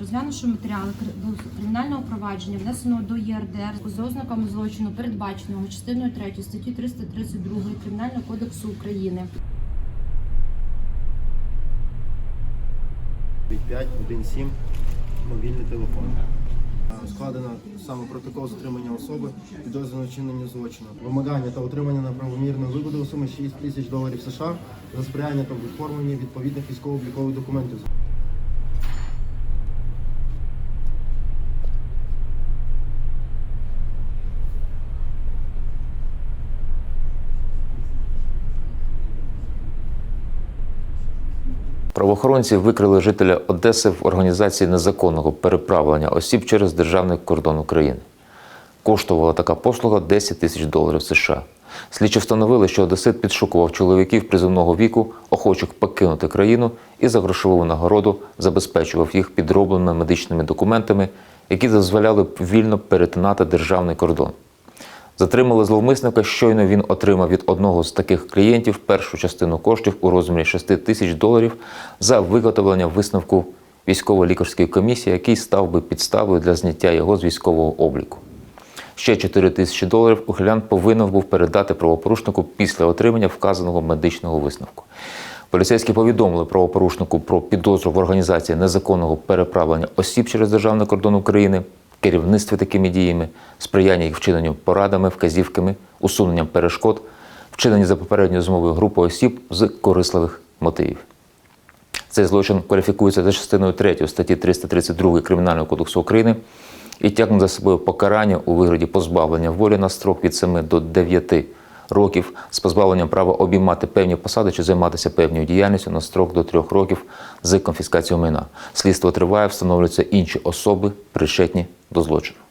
Розглянувши матеріали кримінального провадження, внесеного до ЄРДР за ознаками злочину, передбаченого частиною 3 статті 332 Кримінального кодексу України. 517 мобільний телефон. Складено саме протокол затримання особи підозрюваного вчинення злочину. Вимагання та отримання на правомірну вигоду у сумі 6 тисяч доларів США за сприяння та оформлення відповідних військово-облікових документів. Правоохоронці викрили жителя Одеси в організації незаконного переправлення осіб через державний кордон України. Коштувала така послуга 10 тисяч доларів США. Слідчі встановили, що Одесит підшукував чоловіків призовного віку, охочих покинути країну і за грошову нагороду забезпечував їх підробленими медичними документами, які дозволяли вільно перетинати державний кордон. Затримали зловмисника, щойно він отримав від одного з таких клієнтів першу частину коштів у розмірі 6 тисяч доларів за виготовлення висновку військово-лікарської комісії, який став би підставою для зняття його з військового обліку. Ще 4 тисячі доларів ухилян повинен був передати правопорушнику після отримання вказаного медичного висновку. Поліцейські повідомили правопорушнику про підозру в організації незаконного переправлення осіб через державний кордон України, керівництві такими діями, сприяння їх вчиненню порадами, вказівками, усуненням перешкод, вчиненні за попередньою змовою групи осіб з корисливих мотивів. Цей злочин кваліфікується за частиною 3 статті 332 Кримінального кодексу України і тягне за собою покарання у вигляді позбавлення волі на строк від 7 до 9 років з позбавленням права обіймати певні посади чи займатися певною діяльністю на строк до 3 років з конфіскацією майна. Слідство триває, встановлюються інші особи, причетні до злочину.